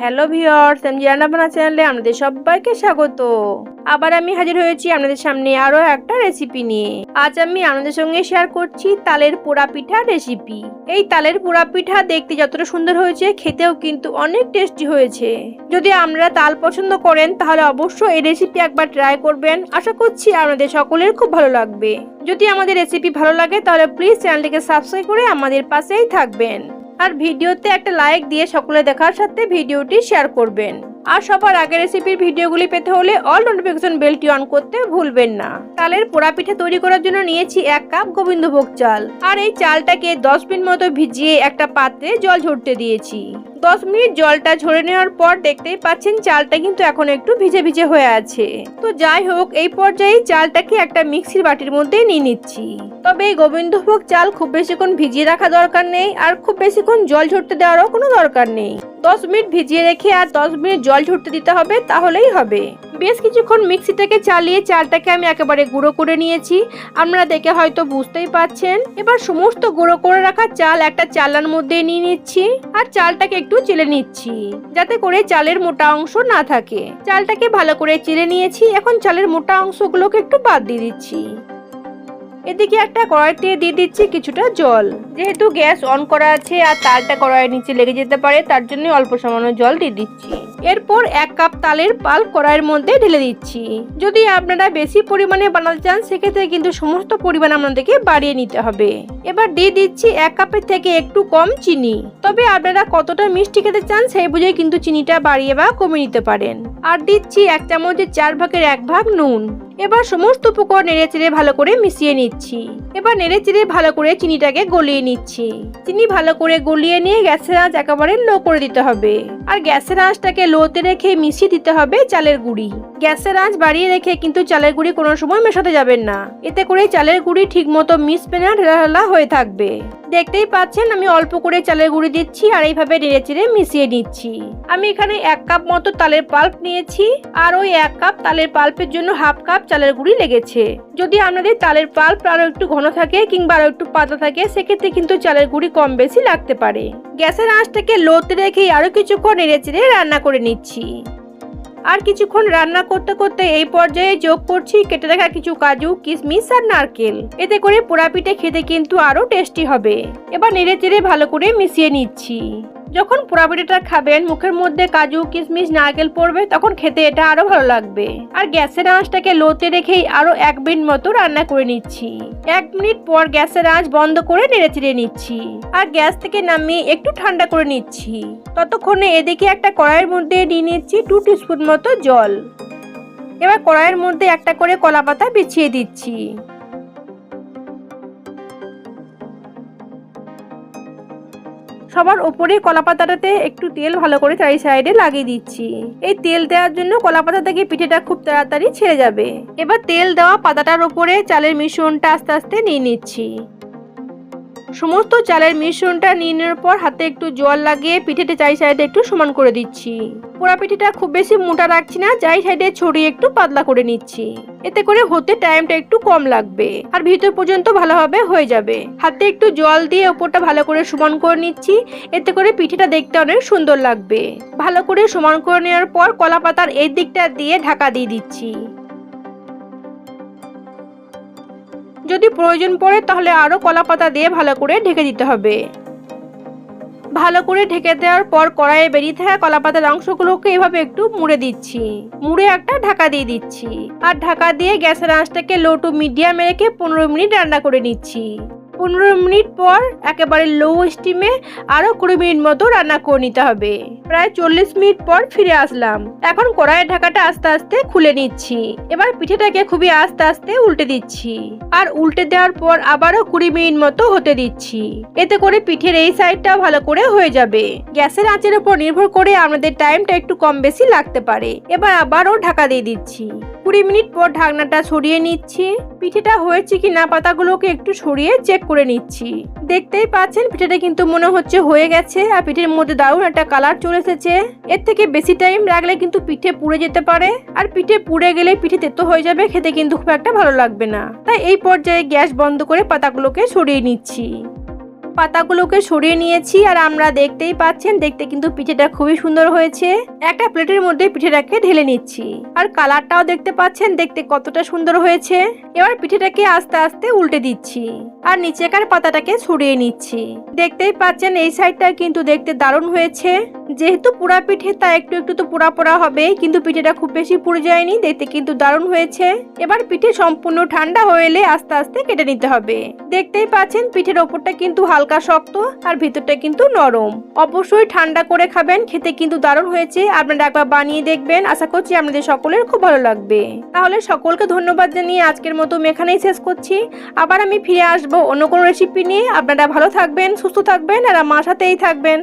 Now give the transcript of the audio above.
Hello viewers আমি রান্নাবান্না চ্যানেলে আপনাদের সবাইকে স্বাগত। আবার আমি হাজির হয়েছি আপনাদের সামনে আরও একটা রেসিপি নিয়ে। আজ আমি আপনাদের সঙ্গে শেয়ার করছি তালের পোড়া পিঠা রেসিপি এই তালের পোড়া পিঠা দেখতে যতটা সুন্দর হয়েছে, খেতেও কিন্তু অনেক টেস্টি হয়েছে। যদি আমরা তাল পছন্দ করেন, তাহলে অবশ্যই এই রেসিপি একবার ট্রাই করবেন। আশা করছি আপনাদের সকলের খুব ভালো লাগবে। যদি আমাদের রেসিপি ভালো লাগে, তাহলে প্লিজ চ্যানেলটিকে সাবস্ক্রাইব করে আমাদের পাশেই থাকবেন। আর ভিডিওতে একটা লাইক দিয়ে সকলে দেখার সাথে ভিডিওটি শেয়ার করবেন। আর সবার আগে রেসিপির ভিডিওগুলি পেতে হলে অল নোটিফিকেশন বেলটি অন করতে ভুলবেন না। তালের পোড়া পিঠা তৈরি করার জন্য নিয়েছি এক কাপ গোবিন্দভোগ চাল। আর এই চালটাকে দশ মিনিট মতো ভিজিয়ে একটা পাত্রে জল ঝরতে দিয়েছি। দশ মিনিট জলটা ঝরে নেওয়ার পর দেখতেই পাচ্ছেন চালটা কিন্তু এখন একটু ভিজে ভিজে হয়ে আছে। তো যাই হোক, এই পর্যায়ে চালটাকে একটা মিক্সির বাটির মধ্যে নিয়ে নিচ্ছি। তবে এই গোবিন্দভোগ চাল খুব বেশিক্ষণ ভিজিয়ে রাখা দরকার নেই আর খুব বেশিক্ষণ জল ঝরতে দেওয়ারও কোনো দরকার নেই। দশ মিনিট ভিজিয়ে রেখে আর দশ মিনিট জল ঝরতে দিতে হবে, তাহলেই হবে। বেশ কিছুক্ষণ মিক্সিটাকে চালিয়ে চালটাকে আমি একেবারে গুঁড়ো করে নিয়েছি। আপনারা দেখে হয়তো বুঝতেই পাচ্ছেন এবার সমস্ত গুঁড়ো করে রাখা চাল একটা চালার মধ্যে নিয়ে নিচ্ছি আর চালটাকে একটু চেলে নিচ্ছি, যাতে করে চালের মোটা অংশ না থাকে। চালটাকে ভালো করে চেলে নিয়েছি, এখন চালের মোটা অংশগুলোকে একটু বাদ দিয়ে দিচ্ছি। এদিকে একটা কড়াইতে দিয়ে দিচ্ছি কিছুটা জল। যেহেতু গ্যাস অন করা আছে আর তালটা কড়াইয়ের নিচে লেগে যেতে পারে, তার জন্য অল্প সামান্য জল দিয়ে দিচ্ছি। এরপর এক কাপ তালের পাল কড়াইয়ের মধ্যে ঢেলে দিচ্ছি। যদি আপনারা বেশি পরিমাণে বানাতে চান, সেক্ষেত্রে কিন্তু সমস্ত পরিমাণ আপনাদেরকে বাড়িয়ে নিতে হবে। এবার দিয়ে দিচ্ছি এক কাপের থেকে একটু কম চিনি। তবে আপনারা কতটা মিষ্টি খেতে চান, সেই বুঝে কিন্তু চিনিটা বাড়িয়ে বা কমিয়ে নিতে পারেন। আর দিচ্ছি এক চামচের চার ভাগের এক ভাগ নুন। এবার সমস্ত উপকরণ নেড়ে চেড়ে ভালো করে মিশিয়ে নিচ্ছি। এবার নেড়ে চেড়ে ভালো করে চিনিটাকে গলিয়ে নিচ্ছি। চিনি ভালো করে গলিয়ে নিয়ে গ্যাসের আঁচ একেবারে লো করে দিতে হবে। আর গ্যাসের আঁচটাকে লোতে রেখে মিশিয়ে দিতে হবে চালের গুঁড়ি। গ্যাসের আঁচ বাড়িয়ে রেখে কিন্তু চালের গুঁড়ি কোনো সময় মেশাতে যাবেন না। এতে করে চালের গুঁড়ি ঠিক মতো মিশবে না ঢেলা হয়ে থাকবে। দেখতেই পাচ্ছেন আমি অল্প করে চালের গুঁড়ি দিচ্ছি আর এইভাবে নেড়ে চেড়ে মিশিয়ে নিচ্ছি। আমি এখানে এক কাপ মতো তালের পাল্প নিয়েছি আর ওই এক কাপ তালের পাল্পের জন্য হাফ কাপ চালের গুঁড়ি লেগেছে। যদি আপনাদের তালের পাল্প আরও একটু ঘন থাকে কিংবা আরও একটু পাতা থাকে, সেক্ষেত্রে কিন্তু চালের গুঁড়ি কম বেশি লাগতে পারে। গ্যাসের আঁচটাকে লোতে রেখে আরও কিছুক্ষণ নেড়ে চেড়ে রান্না করে নিচ্ছি। আর কিছুক্ষণ রান্না করতে করতে এই পর্যায়ে যোগ করছি কেটে রাখা কিছু কাজু, কিশমিশ আর নারকেল। এতে করে পোড়া পিঠে খেতে কিন্তু আরও টেস্টি হবে। এবার নেড়ে চেড়ে ভালো করে মিশিয়ে নিচ্ছি। যখন পোড়া খাবেন, মুখের মধ্যে কাজু, কিশমিশ, নারকেল পড়বে, তখন খেতে এটা আরও ভালো লাগবে। আর গ্যাসের আঁচটাকে লোতে রেখেই আরও এক মিনিট মতো রান্না করে নিচ্ছি। এক মিনিট পর গ্যাসের আঁচ বন্ধ করে নেড়ে চেড়ে নিচ্ছি। আর গ্যাস থেকে নামিয়ে একটু ঠান্ডা করে নিচ্ছি। ততক্ষণে এদিকে একটা কড়াইয়ের মধ্যে নিয়ে নিচ্ছি টু টিস্পুন মতো জল। এবার কড়াইয়ের মধ্যে একটা করে কলা পাতা বিছিয়ে দিচ্ছি। সবার ওপরে কলা পাতাটাতে একটু তেল ভালো করে চারি সাইডে লাগিয়ে দিচ্ছি। এই তেল দেওয়ার জন্য কলা পাতা থেকে পিঠেটা খুব তাড়াতাড়ি ছেড়ে যাবে। এবার তেল দেওয়া পাতাটার ওপরে চালের মিশ্রণটা আস্তে আস্তে নিয়ে নিচ্ছি। সমস্ত চালের মিশ্রণটা নিয়ে নেওয়ার পর হাতে একটু জল লাগিয়ে পিঠেটা চারি সাইডে একটু সমান করে দিচ্ছি। পোড়া পিঠেটা খুব বেশি মোটা রাখছি না, চারি সাইডে ছড়িয়ে একটু পাতলা করে নিচ্ছি। এতে করে হতে টাইমটা একটু কম লাগবে। আর ভিতর পর্যন্ত ভালোভাবে হয়ে যাবে। হাতে একটু জল দিয়ে ওপরটা ভালো করে সমান করে নিচ্ছি। এতে করে পিঠেটা দেখতে অনেক সুন্দর লাগবে। ভালো করে সমান করে নেওয়ার পর কলা পাতার এই দিকটা দিয়ে ঢাকা দিয়ে দিচ্ছি। যদি প্রয়োজন পড়ে তাহলে আরও কলা পাতা দিয়ে ভালো করে ঢেকে দিতে হবে। ভালো করে ঢেকে দেওয়ার পর কড়াইয়ে বেরিয়ে থাকা কলা পাতার অংশগুলোকে এভাবে একটু মুড়ে দিচ্ছি। মুড়ে একটা ঢাকা দিয়ে দিচ্ছি। আর ঢাকা দিয়ে গ্যাসের আঁচটাকে লো টু মিডিয়ামে রেখে পনেরো মিনিট রান্না করে নিচ্ছি। পনেরো মিনিট পর একেবারে লো স্টিমে আরও কুড়ি মিনিট মতো রান্না করে নিতে হবে। প্রায় চল্লিশ মিনিট পর ফিরে আসলাম। এখন কড়াইয়ের ঢাকাটা আস্তে আস্তে খুলে নিচ্ছি। এবার পিঠেটাকে খুবই আস্তে আস্তে উল্টে দিচ্ছি। আর উল্টে দেওয়ার পর আবারও কুড়ি মিনিট মতো হতে দিচ্ছি। এতে করে পিঠের এই সাইডটা ভালো করে হয়ে যাবে। গ্যাসের আঁচের উপর নির্ভর করে আমাদের টাইমটা একটু কম বেশি লাগতে পারে। এবার আবারও ঢাকা দিয়ে দিচ্ছি। কুড়ি মিনিট পর ঢাকনাটা সরিয়ে নিচ্ছি। পিঠেটা হয়েছে কি না পাতাগুলোকে একটু সরিয়ে চেক করে নিচ্ছি। দেখতেই পাচ্ছেন, পিঠেটা কিন্তু মনে হচ্ছে হয়ে গেছে আর পিঠের মধ্যে দারুণ একটা কালার চলে এসেছে। এর থেকে বেশি টাইম লাগলে কিন্তু পিঠে পুড়ে যেতে পারে আর পিঠে পুড়ে গেলে পিঠে তেতো হয়ে যাবে, খেতে কিন্তু খুব একটা ভালো লাগবে না। তাই এই পর্যায়ে গ্যাস বন্ধ করে পাতাগুলোকে সরিয়ে নিচ্ছি। পাতাগুলোকে সরিয়ে নিয়েছি আর আমরা দেখতেই পাচ্ছেন, দেখতে কিন্তু পিঠেটা খুবই সুন্দর হয়েছে। একটা প্লেটের মধ্যে পিঠেটাকে ঢেলে নিচ্ছি। আর কালারটাও দেখতে পাচ্ছেন, দেখতে কতটা সুন্দর হয়েছে। এবার পিঠেটাকে আস্তে আস্তে উল্টে দিচ্ছি আর নিচেকার পাতাটাকে সরিয়ে নিচ্ছি। দেখতেই পাচ্ছেন, এই সাইডটা কিন্তু দেখতে দারুণ হয়েছে। যেহেতু পোড়া পিঠে তা একটু একটু তো পোড়া পোড়া হবে কিন্তু পিঠেটা খুব বেশি পুড়ে যায়নি, দেখতে কিন্তু দারুণ হয়েছে। এবার পিঠে সম্পূর্ণ ঠান্ডা হয়ে এলে আস্তে আস্তে কেটে নিতে হবে। দেখতেই পাচ্ছেন, পিঠের ওপরটা কিন্তু হালকা শক্ত আর ভিতরটা কিন্তু নরম। অবশ্যই ঠান্ডা করে খাবেন, খেতে কিন্তু দারুণ হয়েছে। আপনারা একবার বানিয়ে দেখবেন, আশা করছি আপনাদের সকলের খুব ভালো লাগবে। তাহলে সকলকে ধন্যবাদ জানিয়ে আজকের মতো এখানেই শেষ করছি। আবার আমি ফিরে আসব অন্য কোনো রেসিপি নিয়ে। আপনারা ভালো থাকবেন, সুস্থ থাকবেন আর আমার সাথেই থাকবেন।